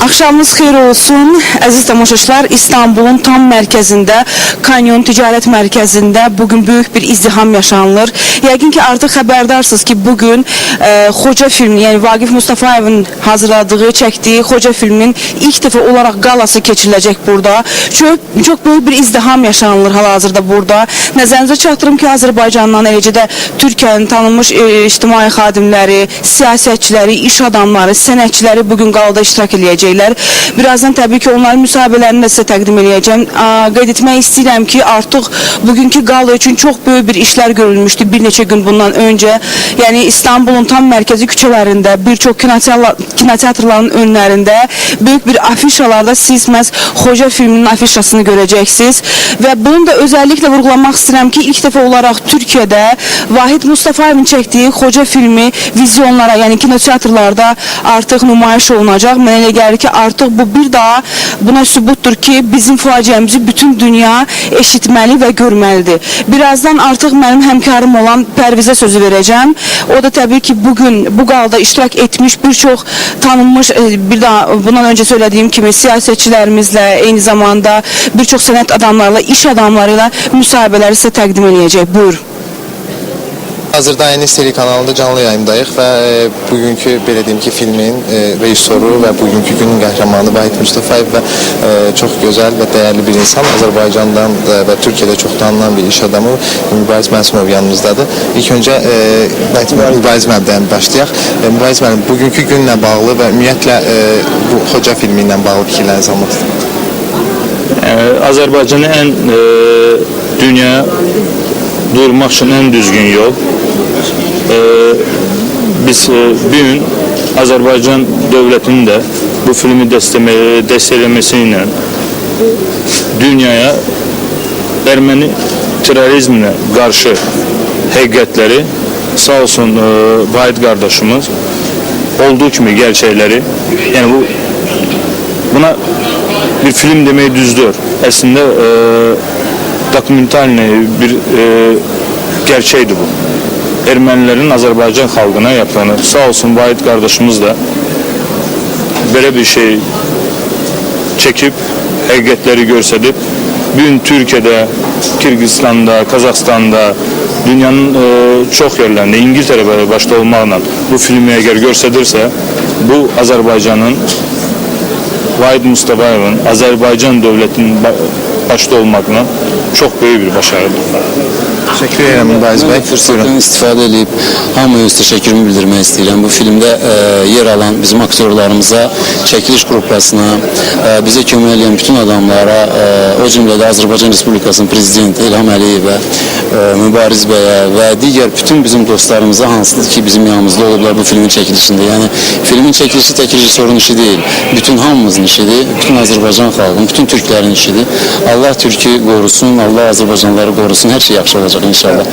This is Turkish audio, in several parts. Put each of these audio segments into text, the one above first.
Axşamınız xeyir olsun. Əziz tamaşaçılar, İstanbulun tam mərkəzində, Kanyon Ticarət Mərkəzində bugün böyük bir izdiham yaşanılır. Yəqin ki, artıq xəbərdarsınız ki, bugün e, Xoca filmi, yəni Vaqif Mustafayevin hazırladığı, çəkdiyi Xoca filmin ilk dəfə olaraq qalası keçiriləcək burada. Çox, çox böyük bir izdiham yaşanılır hal-hazırda burada. Nəzərinizə çatdırım ki, Azərbaycandan eləcə də Türkiyənin tanınmış e, ictimai xadimləri, siyasətçiləri, iş adamları, sənətçiləri bugün qalada iştirak eləyəcəklər. Birazdan təbii ki, onların müsahibələrini də sizə təqdim eləyəcəm. Aa, Qeyd etmək istəyirəm ki, artıq bugünkü qala üçün çox böyük bir işlər görülmüşdü bir neçə gün bundan öncə. Yəni İstanbulun tam mərkəzi küçələrində, bir çox kinoteatr- kinoteatrların önlərində böyük bir afişalarda siz məhz Xoca filminin afişasını görəcəksiniz və bunu da özəlliklə vurğulamaq istəyirəm ki, ilk dəfə olaraq Türkiyədə Vahid Mustafayevin çəkdiyi Xoca filmi vizyonlara, yəni kinoteatrlarda artıq nümayiş olunacaq. Mənə elə ki, artıq bu bir daha buna sübutdur ki, bizim faciəmizi bütün dünya eşitməli və görməlidir. Birazdan artıq mənim həmkarım olan Pərvizə sözü verəcəm. O da təbii ki, bugün bu qalda iştirak etmiş bir çox tanınmış, e, bir daha bundan öncə söylədiyim kimi siyasətçilərimizlə, eyni zamanda bir çox sənət adamlarla, iş adamları ilə müsahibələri sizə təqdim eləyəcək. Buyur. Hazırda Enes TV kanalında canlı yayındayıq və e, bugünkü belə deyim ki filmin e, rejissoru və bugünkü günün qəhrəmanı Vahid Mustafayev və e, çox gözəl və dəyərli bir insan Azərbaycandan da və Türkiyədə çox tanınan bir iş adamı Mübariz Məsumov yanımızdadır. İlk öncə e, Mübariz müəllimdən başlayaq. E, Mübariz müəllim bugünkü günlə bağlı və ümumiyyətlə e, bu Xoca filmi ilə bağlı fikirlərinizi almaq istəyirəm. Ee, Azərbaycanı ən e, dünya duyurmaq üçün ən düzgün yol. E, biz e, bir gün Azərbaycan dövlətinin də bu filmi dəstəkləməsi dünyaya erməni terrorizminə qarşı həqiqətləri sağ olsun e, Vahid qardaşımız olduğu kimi gerçəkləri yəni bu buna bir film demeyi düzdür. Aslında e, dokumentalne bir e, gerçeğiydi bu. Ermenilerin Azerbaycan halkına yaptığını sağ olsun Vahit kardeşimiz de böyle bir şey çekip hakikatleri görsedip bugün Türkiye'de, Kırgızistan'da, Kazakistan'da dünyanın e, çok yerlerinde İngiltere başta olmakla bu filmi eğer görsedirse bu Azerbaycan'ın Vahid Mustafayev'in Azerbaycan devletinin ba- başta olmakla çok büyük bir başarıdır. Təşəkkür edirəm Mübariz bəy. Ben fırsatdan istifadə edib hamıya öz təşəkkürümü bildirmək istəyirəm. Bu filmdə e, yer alan bizim aktyorlarımıza, çəkiliş qrupasına, e, bizə kömək edən bütün adamlara, e, o cümlədə Azərbaycan Respublikasının prezidenti İlham Əliyevə, e, Mübariz bəyə və digər bütün bizim dostlarımıza hansıdır ki, bizim yanımızda olublar bu filmin çəkilişində. Yəni filmin çəkilişi tək rejissorun işi deyil. Bütün hamımızın işidir, bütün Azərbaycan xalqının, bütün türklərin işidir. Allah Türkü qorusun, Allah Azərbaycanlıları qorusun. Hər şey yaxşı olacaq inşallah.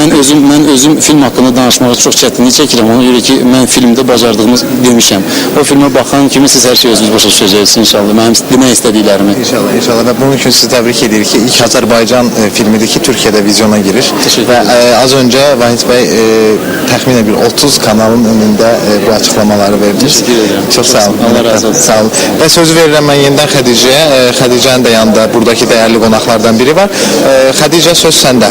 Mən özüm mən özüm film haqqında danışmağa çox çətinlik çəkirəm. Ona görə ki, mən filmdə bacardığımı demişəm. O filmə baxan kimi siz hər şeyi özünüz başa düşəcəksiniz inşallah. Mənim demək istədiklərimi. İnşallah, inşallah və bunun üçün sizi təbrik edirik ki, ilk Azərbaycan e, filmidir ki, Türkiyədə vizyona girir. Və e, az öncə Vahid bəy e, təxminən bir 30 kanalın önündə e, bu açıqlamaları verdi. Təşəkkür edirəm. Çox sağ olun. Allah razı olsun. Sağ olun. Və sözü verirəm mən yenidən Xədicəyə. E, Xədicənin də yanında buradakı dəyərli qonaqlardan biri var. E, Xədicə söz səndə.